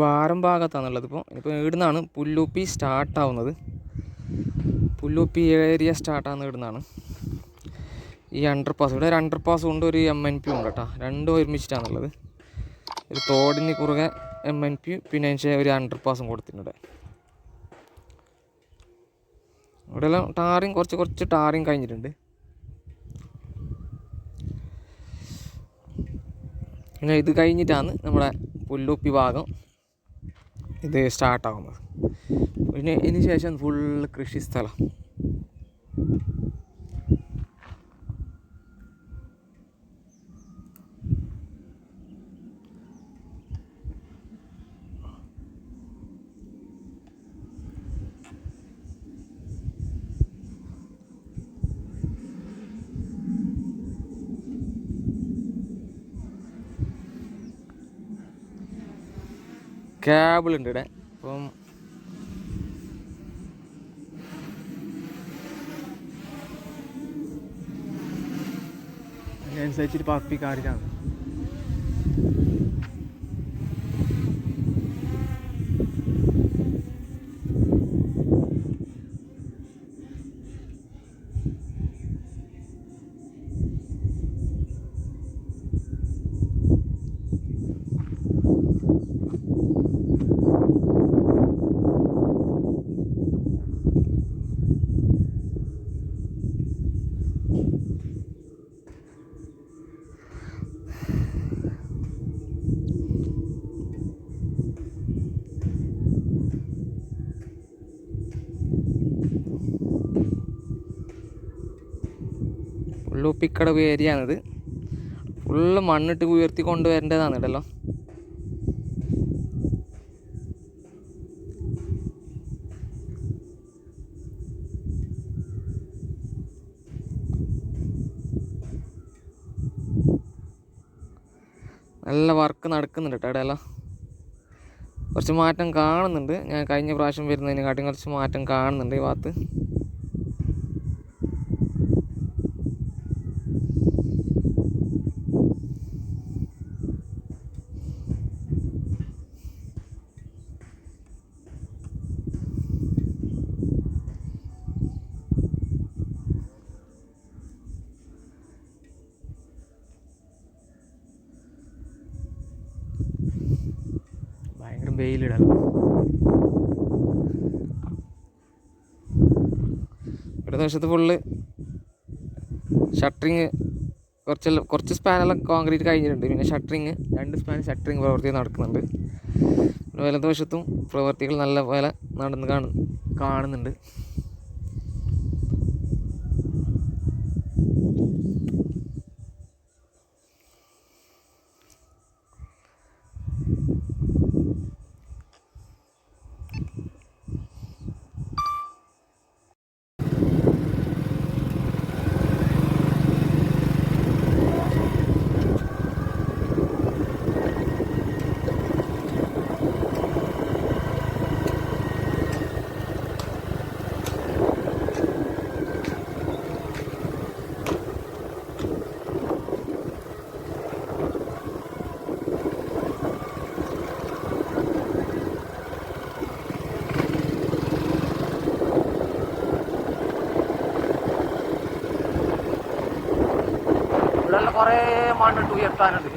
വാരം ഭാഗത്താണുള്ളത് ഇപ്പോൾ ഇപ്പോൾ ഇവിടുന്നാണ് പുല്ലൂപ്പി സ്റ്റാർട്ടാവുന്നത് പുല്ലൂപ്പി ഏരിയ സ്റ്റാർട്ടാകുന്ന ഇവിടുന്നാണ്. ഈ അണ്ടർ പാസ് ഇവിടെ ഒരു അണ്ടർ പാസ് ഉണ്ട് ഒരു എം എൻ പി ഉണ്ട് കേട്ടോ. രണ്ടും ഒരുമിച്ചിട്ടാണുള്ളത്. ഒരു തോടിന് കുറുകെ എം എൻ പി പിന്നെ അതിന് ഒരു അണ്ടർ പാസും കൊടുത്തിട്ടുണ്ട് ഇവിടെ. എല്ലാം ടാറിങ് കുറച്ച് കുറച്ച് ടാറിങ് കഴിഞ്ഞിട്ടുണ്ട്. പിന്നെ ഇത് കഴിഞ്ഞിട്ടാണ് നമ്മുടെ പുല്ലൂപ്പി ഭാഗം. ഇത് സ്റ്റാർട്ടാകുന്നത് പിന്നെ ഇതിന് ശേഷം ഫുൾ കൃഷി സ്ഥലം. കേബിൾ ഉണ്ട് ഇവിടെ. അപ്പം അതിനനുസരിച്ചിട്ട് പപ്പി ഉപ്പിക്കടവ് ഏരിയ ആണിത് ഫുള്ള് മണ്ണിട്ട് ഉയർത്തി കൊണ്ടുവരേണ്ടതാണ് ഇടല്ലോ നല്ല വർക്ക് നടക്കുന്നുണ്ട് കേട്ടോ ഇടയല്ലോ. കുറച്ച് മാറ്റം കാണുന്നുണ്ട്. ഞാൻ കഴിഞ്ഞ പ്രാവശ്യം വരുന്നതിനെക്കാട്ടും കുറച്ച് മാറ്റം കാണുന്നുണ്ട് ഈ ഭാഗത്ത്. വെയിലിടണം. ഒരു നിമിഷത്ത് ഫുള്ള് ഷട്ടറിങ് കുറച്ച് കുറച്ച് സ്പാനെല്ലാം കോൺക്രീറ്റ് കഴിഞ്ഞിട്ടുണ്ട്. പിന്നെ ഷട്ടറിങ് രണ്ട് സ്പാൻ ഷട്ടറിങ് പ്രവൃത്തി നടക്കുന്നുണ്ട്. വലതുവശത്തും പ്രവൃത്തികൾ നല്ല പോലെ നടന്ന് കാണുന്നുണ്ട് ഇവിടെ കുറേ മണ്ണിട്ട് ഉയർത്താനുണ്ട്.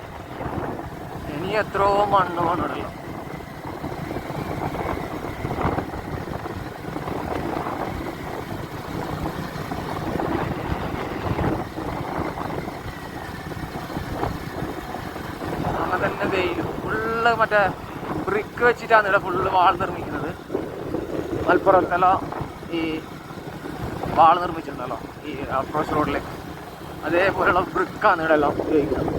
ഇനി എത്രയോ മണ്ണ് മണ്ണുണ്ടല്ലോ മറ്റേ ബ്രിക്ക് വെച്ചിട്ടാണ് ഇവിടെ ഫുള്ള് വാൾ നിർമ്മിക്കുന്നത്. മലപ്പുറത്തെല്ലാം ഈ വാൾ നിർമ്മിച്ചിട്ടുണ്ടല്ലോ ഈ അപ്രോച്ച് റോഡിലേക്ക്. അതേപോലെയുള്ള വൃക്കാണ് ഇവിടെ എല്ലാം ഉപയോഗിക്കുന്നത്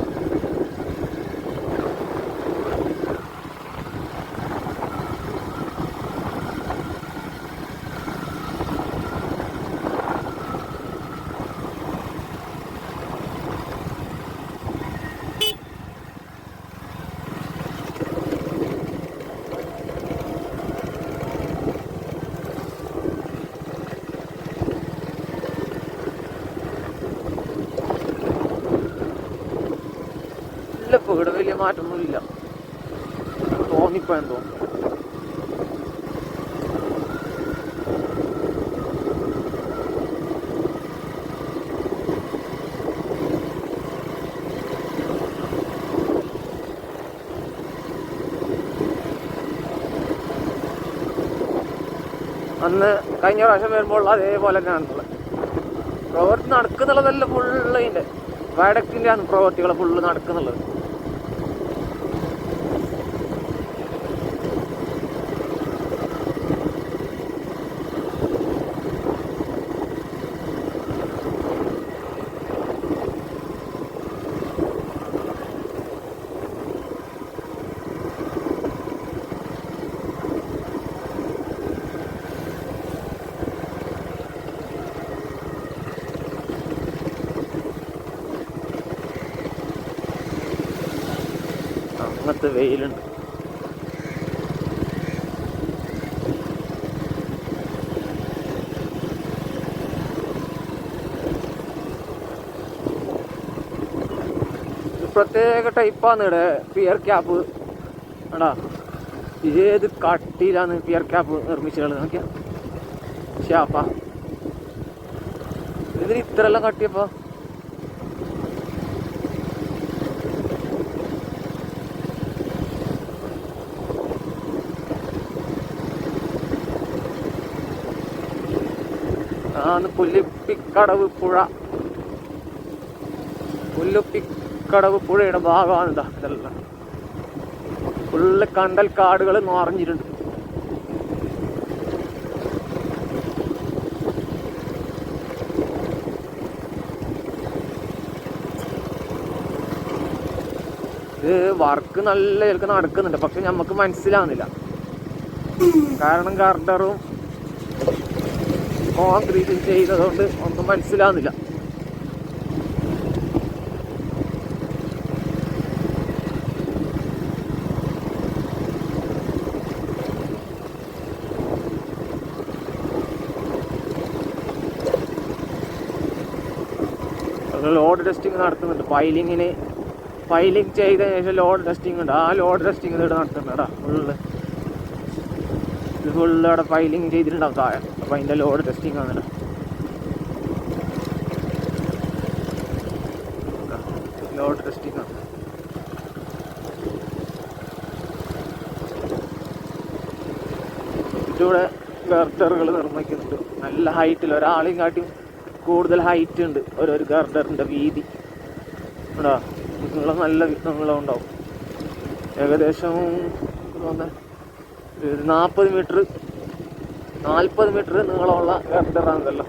ഇല്ല ഇപ്പോൾ ഇവിടെ വലിയ മാറ്റമൊന്നുമില്ല തോന്നിപ്പോ കഴിഞ്ഞിപ്പോയെന്ന് തോന്നുന്നു. അന്ന് കഴിഞ്ഞ പ്രാവശ്യം വരുമ്പോൾ അതേപോലെ തന്നെയാണുള്ളത് പ്രവൃത്തി നടക്കുന്നുള്ളതല്ല ഫുള്ള് അതിന്റെ വയഡക്റ്റിന്റെ ആണ് പ്രവൃത്തികൾ ഫുള്ള് നടക്കുന്നുള്ളത്. അങ്ങനത്തെ വെയിലുണ്ട്. പ്രത്യേക ടൈപ്പാണ് ഇവിടെ. പിയർ ക്യാപ്പ് എടാ ഏത് കട്ടിയിലാണ് പിയർ ക്യാപ്പ് നിർമ്മിച്ചിട്ടുള്ളത് നോക്കിയാ? ഷാപ്പാ ഇതിന് ഇത്രയെല്ലാം കട്ടിയപ്പോ? ആണ് പുല്ലുപ്പിക്കടവ് പുഴ. പുല്ലുപ്പിക്കടവ് പുഴയുടെ ഭാഗമാണ് ഇതാ ഇതെല്ലാം. ഫുള്ള് കണ്ടൽ കാടുകൾ നിറഞ്ഞിട്ടുണ്ട്. ഇത് വർക്ക് നല്ല നടക്കുന്നുണ്ട് പക്ഷെ നമുക്ക് മനസ്സിലാവുന്നില്ല. കാരണം ഗാർഡറും കോൺക്രീറ്റ് ചെയ്തതുകൊണ്ട് ഒന്നും മനസ്സിലാവുന്നില്ല. ലോഡ് ടെസ്റ്റിംഗ് നടത്തുന്നുണ്ട്. ഫൈലിങ്ങിന് ഫൈലിംഗ് ചെയ്തതിന് ശേഷം ലോഡ് ടെസ്റ്റിംഗ് ഉണ്ട്. ആ ലോഡ് ടെസ്റ്റിംഗ് ഇവിടെ നടത്തുന്നുണ്ട് ഫുള്ള് ഇത് ഫുള്ള് അവിടെ ഫൈലിംഗ് ചെയ്തിട്ടുണ്ടാവും താഴെ. അപ്പം അതിന്റെ ലോഡ് ടെസ്റ്റിംഗ് ആണ്. ലോഡ് ടെസ്റ്റിംഗ് ആണ്. ഇതിലൂടെ ഗർഡറുകൾ നിർമ്മിക്കുന്നുണ്ട്. നല്ല ഹൈറ്റിൽ ഒരാളെയും കാട്ടിയും കൂടുതൽ ഹൈറ്റ് ഉണ്ട്. ഓരോ ഗർഡറിന്റെ വീതി. ഉണ്ടോ നീളം നല്ല നീളം ഉണ്ടാവും ഏകദേശം തോന്നുന്നത് നാൽപ്പത് മീറ്റർ നാൽപ്പത് മീറ്റർ നീളമുള്ള ഗർഡറാണല്ലോ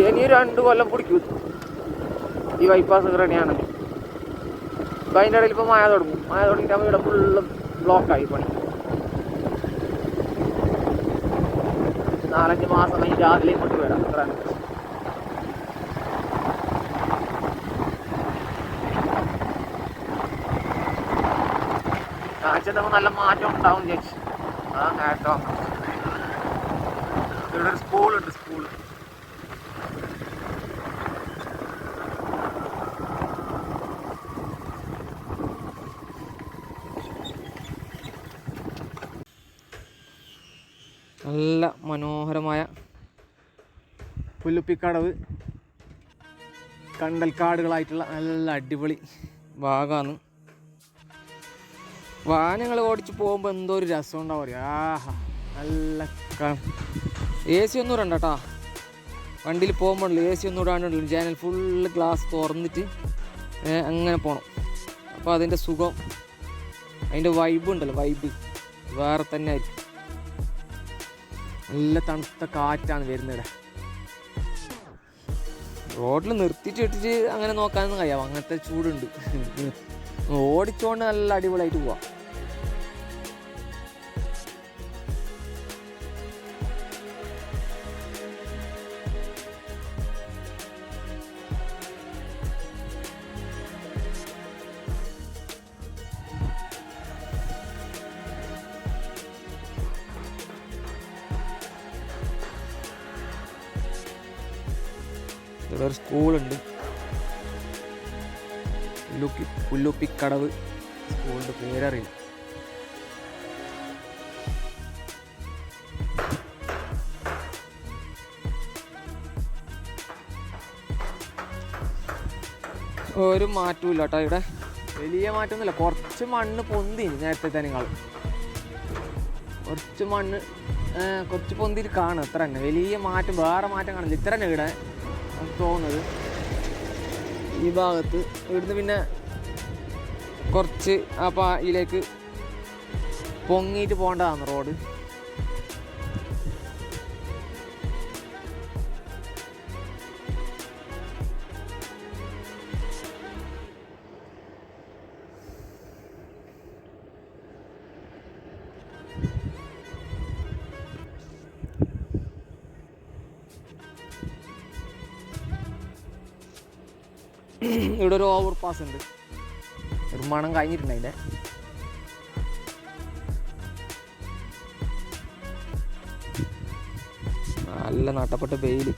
ഇനി രണ്ട് കൊല്ലം പിടിക്കും ഈ ബൈപ്പാസ് റെഡിയാണെങ്കിൽ ഇപ്പം അതിന്റെ ഇടയിൽ ഇപ്പോൾ മഴ തുടങ്ങും. മഴ തുടങ്ങിയിട്ട് ഇവിടെ ഫുള്ള് ബ്ലോക്കായി പണി. നാലഞ്ച് മാസം കഴിഞ്ഞ് രാവിലെ ഇങ്ങോട്ട് വരാം. അത്ര. കാഴ്ചക്ക് നല്ല മാറ്റം ഉണ്ടാവും ചേച്ചി ആ കേട്ടോ ഇവിടെ ഒരു സ്കൂളുണ്ട് പുല്ലുപ്പിക്കടവ് കണ്ടൽക്കാടുകളായിട്ടുള്ള നല്ല അടിപൊളി ഭാഗമാണ് വാഹനങ്ങൾ ഓടിച്ച് പോകുമ്പോൾ എന്തോ ഒരു രസം ഉണ്ടാവും അറിയാം? ആഹാ നല്ല എ സി ഒന്നും ഇടണ്ട കേട്ടോ വണ്ടിയിൽ പോകുമ്പോഴല്ലോ എ സി ഒന്നും ഇടാണ്ടുണ്ടല്ലോ ജാനൽ ഫുള്ള് ഗ്ലാസ് തുറന്നിട്ട് അങ്ങനെ പോകണം അപ്പോൾ അതിന്റെ സുഖം അതിന്റെ വൈബ് ഉണ്ടല്ലോ വൈബ് വേറെ തന്നെ ആയിരിക്കും. നല്ല തണുത്ത കാറ്റാണ് വരുന്നത് റോഡിൽ നിർത്തിയിട്ട് ഇട്ടിട്ട് അങ്ങനെ നോക്കാനൊന്നും കഴിയാം. അങ്ങനത്തെ ചൂടുണ്ട്. ഓടിച്ചോണ്ട് നല്ല അടിപൊളിയായിട്ട് പോവാം. പുല്ലുപ്പിക്കടവ് സ്കൂളിന്റെ പേരറിയില്ല. ഒരു മാറ്റവും ഇല്ല കേട്ടോ ഇവിടെ. വലിയ മാറ്റമൊന്നുമില്ല. കുറച്ച് മണ്ണ് പൊന്തി നേരത്തെ തന്നെ തന്നെങ്ങൾ കുറച്ച് മണ്ണ് കുറച്ച് പൊന്തി കാണും. അത്ര തന്നെ. വലിയ മാറ്റം വേറെ മാറ്റം കാണില്ല. ഇത്ര തന്നെ ഇവിടെ തോന്നുന്നത്. ഈ ഭാഗത്ത് ഇവിടുന്ന് പിന്നെ കുറച്ച് ആ പായിലേക്ക് പൊങ്ങിയിട്ട് പോകേണ്ടതാണ് റോഡ്. ഇവിടെ ഒരു ഓവർ പാസ് ഉണ്ട്. നിർമ്മാണം കഴിഞ്ഞിട്ടുണ്ട് അതിന്റെ. നല്ല നട്ടപ്പെട്ട വെയിൽ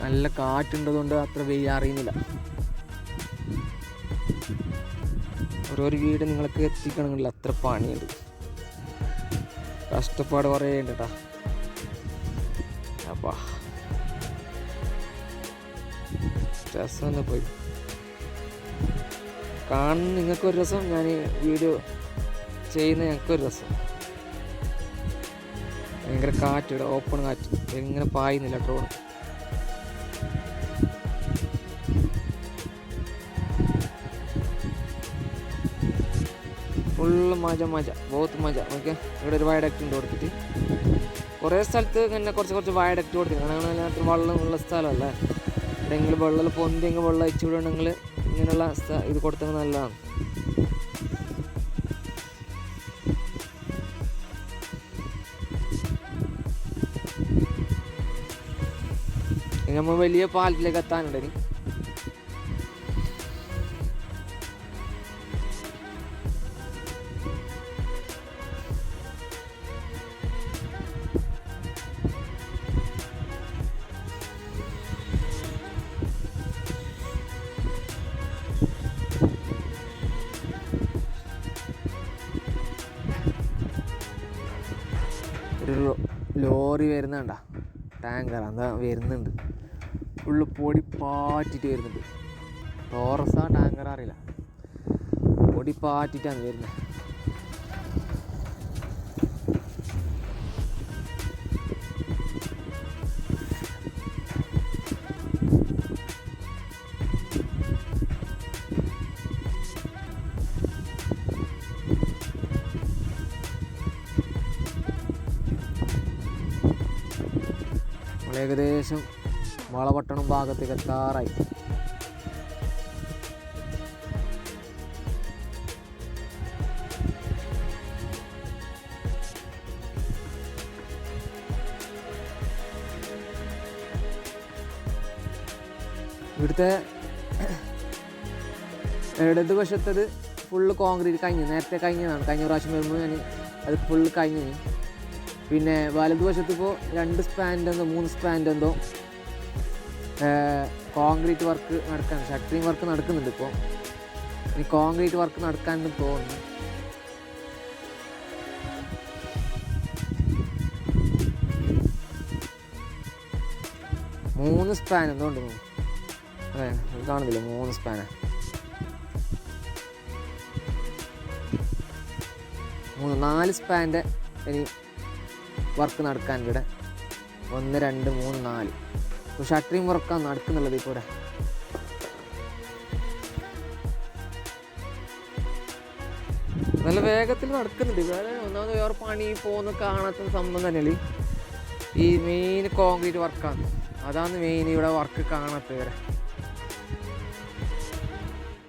നല്ല കാറ്റുണ്ടതുകൊണ്ട് അത്ര വെയിൽ അറിയുന്നില്ല. ഓരോരു വീട് നിങ്ങൾക്ക് എത്തിക്കണമെങ്കിൽ അത്ര പണിയുണ്ട്. കഷ്ടപ്പാട് കുറേ ഉണ്ട് കേട്ടാ അപ്പാ. രസം പോയി. കാണുന്ന നിങ്ങൾക്കൊരു രസം ഞാൻ വീഡിയോ ചെയ്യുന്ന ഞങ്ങൾക്കൊരു രസം. ഭയങ്കര കാറ്റ് ഇവിടെ ഓപ്പൺ കാറ്റ് ഇങ്ങനെ പായുന്നില്ല ഡ്രോൺ ഫുള്ള് മജ മജ ബോത്ത് മജ. ഓക്കെ? ഇവിടെ ഒരു വയഡക്റ്റ് ഉണ്ട് കൊടുത്തിട്ട്. കുറേ സ്ഥലത്ത് ഇങ്ങനെ കുറച്ച് കുറച്ച് വയഡക്റ്റ് കൊടുത്തിട്ട് കാരണം അതിനകത്ത് വെള്ളം ഉള്ള സ്ഥലമല്ലേ എവിടെയെങ്കിലും വെള്ളം പൊന്തിയെങ്കിൽ വെള്ളം അയച്ചു വിടണമെങ്കിൽ ഇങ്ങനെയുള്ള ഇത് കൊടുത്തത് നല്ലതാണ്. നമ്മൾ വലിയ പാലത്തിലേക്ക് എത്താനുണ്ട് ഇനി. ടാങ്കർ എന്താ വരുന്നുണ്ട്. ഫുള്ള് പൊടി പാറ്റിട്ട് വരുന്നുണ്ട്. ടോറസാ ടാങ്കർ അറിയില്ല. പൊടി പാറ്റിട്ടാണ് വരുന്നത്. ഏകദേശം വളപട്ടണം ഭാഗത്തേക്ക് എത്താറായി. ഇവിടുത്തെ ഇടത് വശത്തത് ഫുള്ള് കോൺക്രീറ്റ് കഴിഞ്ഞു നേരത്തെ കഴിഞ്ഞതാണ്. കഴിഞ്ഞ പ്രാവശ്യം വരുമ്പോൾ ഞാൻ അത് ഫുള്ള് കഴിഞ്ഞു. പിന്നെ വലതുവശത്ത് ഇപ്പോൾ രണ്ട് സ്പാൻഡ് എന്തോ മൂന്ന് സ്പാൻഡ് എന്തോ കോൺക്രീറ്റ് വർക്ക് നടക്കാൻ ഷട്ടറിങ് വർക്ക് നടക്കുന്നുണ്ട് ഇപ്പോൾ ഇനി കോൺക്രീറ്റ് വർക്ക് നടക്കാനും തോന്നുന്നു. മൂന്ന് സ്പാൻ എന്തുകൊണ്ട് കാണുന്നില്ല? മൂന്ന് സ്പാന. മൂന്ന് നാല് സ്പാന്റെ ഇനി വർക്ക് നടക്കാൻ ഇവിടെ. ഒന്ന് രണ്ട് മൂന്ന് നാല്. അപ്പോൾ ഷട്ടറിങ് വർക്കാണ് നടക്കുന്നുള്ളത് ഇപ്പോൾ നല്ല വേഗത്തിൽ നടക്കുന്നുണ്ട്. വേറെ ഒന്നാമത് വേറെ പണി പോകുന്ന കാണാത്ത സംഭവം തന്നെയല്ലേ? ഈ മെയിൻ കോൺക്രീറ്റ് വർക്കാണ് അതാണ് മെയിൻ ഇവിടെ വർക്ക് കാണാത്ത വരെ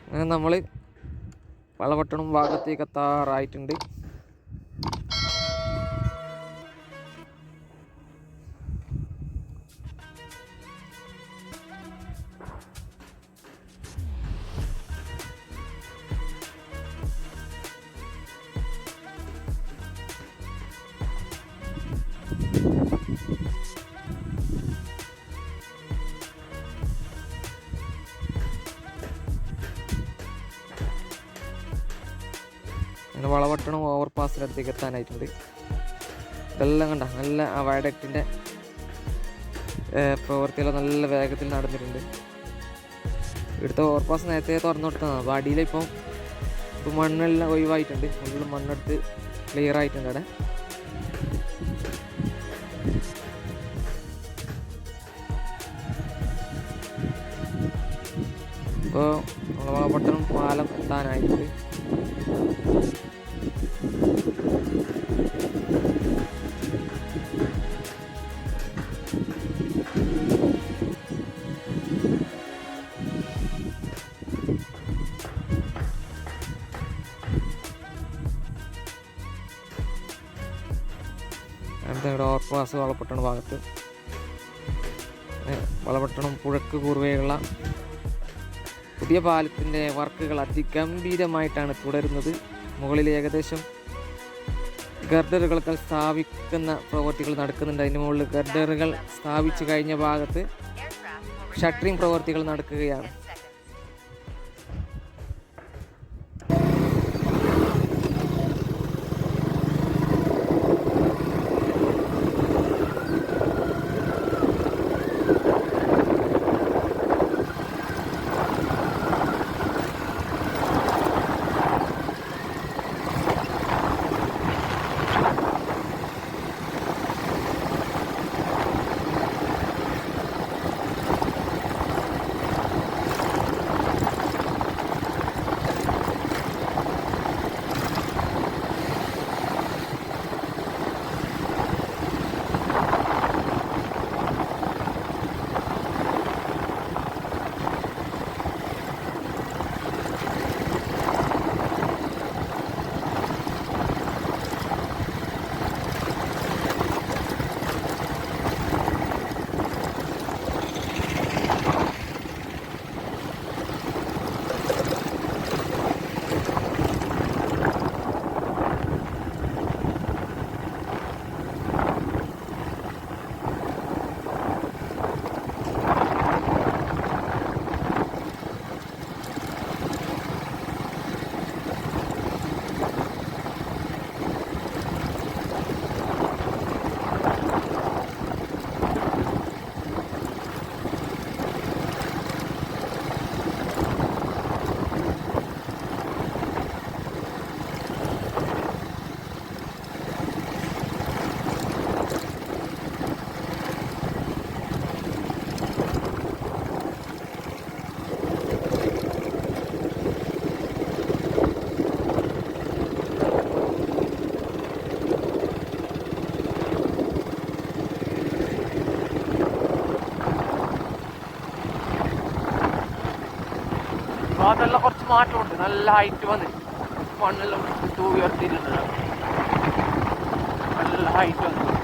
അങ്ങനെ നമ്മൾ വളപട്ടണം ഭാഗത്തേക്ക് എത്താറായിട്ടുണ്ട്. പാസിനടുത്തേക്ക് എത്താനായിട്ടുണ്ട് ഇതെല്ലാം കണ്ട? നല്ല ആ വയഡക്റ്റിന്റെ പ്രവൃത്തിയെല്ലാം നല്ല വേഗത്തിൽ നടന്നിട്ടുണ്ട്. ഇവിടുത്തെ ഓവർപാസ് നേരത്തെ തുറന്നു കൊടുത്തതാണ് അപ്പോൾ അടിയിലിപ്പം ഇപ്പം മണ്ണെല്ലാം ഒഴിവായിട്ടുണ്ട്. ഫുള്ള് മണ്ണെടുത്ത് ക്ലിയർ ആയിട്ടുണ്ട് അവിടെ. ഇപ്പോൾ നമ്മളെ പട്ടണം പാലം എത്താനായിട്ടുണ്ട്. ഓർപ്പാസ് വളപട്ടണം ഭാഗത്ത്. വളപട്ടണം പുഴക്ക് കുറുവയുള്ള പുതിയ പാലത്തിന്റെ വർക്കുകൾ അതിഗംഭീരമായിട്ടാണ് തുടരുന്നത്. മുകളിൽ ഏകദേശം ഗർഡറുകളൊക്കെ സ്ഥാപിക്കുന്ന പ്രവൃത്തികൾ നടക്കുന്നുണ്ട്. അതിന് മുകളിൽ ഗർഡറുകൾ സ്ഥാപിച്ചു കഴിഞ്ഞ ഭാഗത്ത് ഷട്ടറിംഗ് പ്രവൃത്തികൾ നടക്കുകയാണ്. നല്ല ഹൈറ്റ് വന്ന് മണ്ണെല്ലാം ഉയർത്തിയിട്ടുണ്ട്. നല്ല ഹൈറ്റ് വന്നു.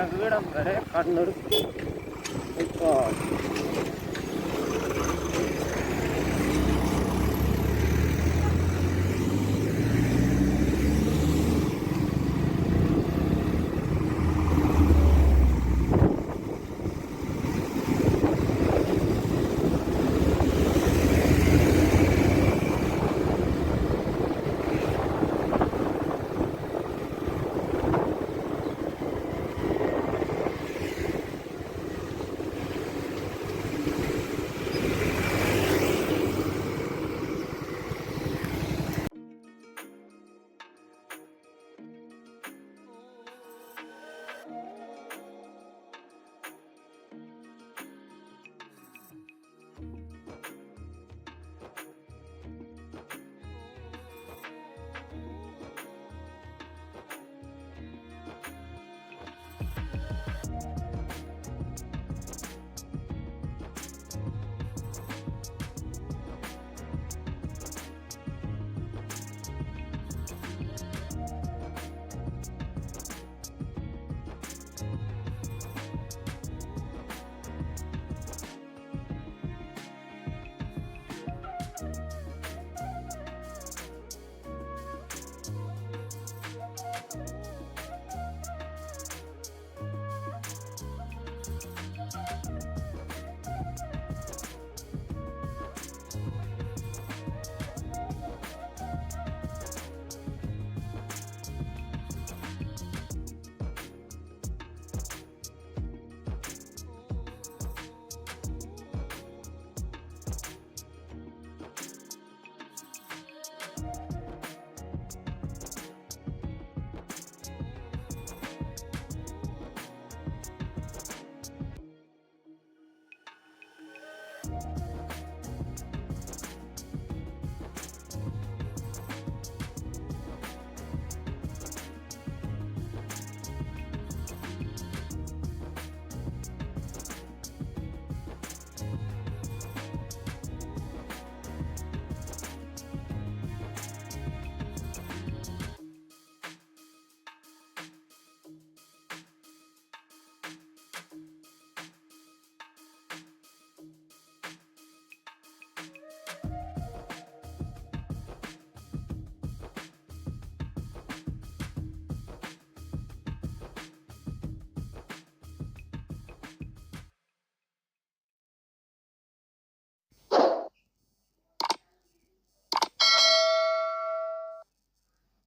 അങ്ങനെ ഈടം വരെ കണ്ണൂർ ഇപ്പോൾ